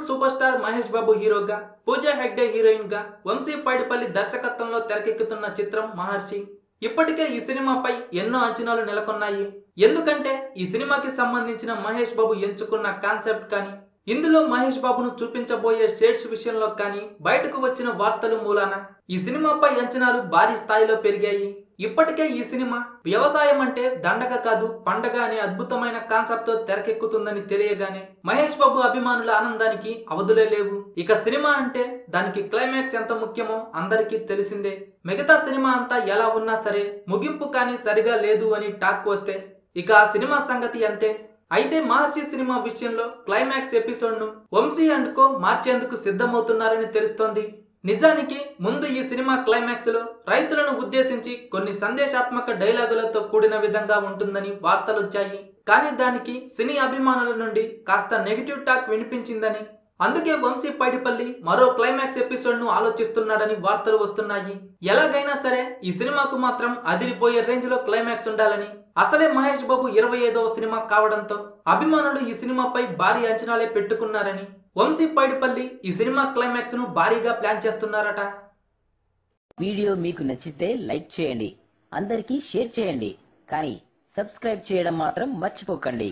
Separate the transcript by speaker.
Speaker 1: Super star Mahesh Babu హీరోగా పూజా హెగ్డే హీరోయిన్గా వంశీ పైడిపల్లి దర్శకత్వంలో తెరకెక్కుతున్న చిత్రం మహర్షి. ఇప్పటికే ఈ సినిమాపై ఎన్నో అంచనాలు నెలకొన్నాయి. ఎందుకంటే ఈ సినిమాకి సంబంధించిన మహేష్ బాబు ఎంచుకున్న కాన్సెప్ట్ కానీ ఇందులో మహేష్ బాబును చూపించబోయే షేడ్స్ విషయంలో కానీ బయటకు వచ్చిన వార్తలు మూలాన ఈ సినిమాపై అంచనాలు భారీ స్థాయిలో పెరిగాయి. ఇప్పటికే ఈ సినిమా వ్యవసాయం అంటే దండగ కాదు పండగ అనే అద్భుతమైన కాన్సెప్ట్తో తెరకెక్కుతుందని తెలియగానే మహేష్ బాబు అభిమానుల ఆనందానికి అవధులే లేవు. ఇక సినిమా అంటే దానికి క్లైమాక్స్ ఎంత ముఖ్యమో అందరికీ తెలిసిందే. మిగతా సినిమా అంతా ఎలా ఉన్నా సరే ముగింపు కానీ సరిగా లేదు అని టాక్ వస్తే ఇక ఆ సినిమా సంగతి అంతే. అయితే మహర్షి సినిమా విషయంలో క్లైమాక్స్ ఎపిసోడ్ను వంశీ అండ్ కో మార్చేందుకు సిద్ధమవుతున్నారని తెలుస్తోంది. నిజానికి ముందు ఈ సినిమా క్లైమాక్స్లో రైతులను ఉద్దేశించి కొన్ని సందేశాత్మక డైలాగులతో కూడిన విధంగా ఉంటుందని వార్తలొచ్చాయి. కానీ దానికి సినీ అభిమానుల నుండి కాస్త నెగిటివ్ టాక్ వినిపించిందని అందుకే వంశీ పైడిపల్లి మరో క్లైమాక్స్ ఎపిసోడ్ను ఆలోచిస్తున్నాడని వార్తలు వస్తున్నాయి. ఎలాగైనా సరే ఈ సినిమాకు మాత్రం అదిరిపోయే రేంజ్లో క్లైమాక్స్ ఉండాలని అసలే మహేష్ బాబు ఇరవై ఐదవ సినిమా కావడంతో అభిమానులు ఈ సినిమాపై భారీ అంచనాలే పెట్టుకున్నారని వంశీ పైడిపల్లి ఈ సినిమా క్లైమాక్స్ను భారీగా ప్లాన్ చేస్తున్నారట.
Speaker 2: వీడియో మీకు నచ్చితే లైక్ చేయండి అందరికీ షేర్ చేయండి కానీ సబ్స్క్రైబ్ చేయడం మాత్రం మర్చిపోకండి.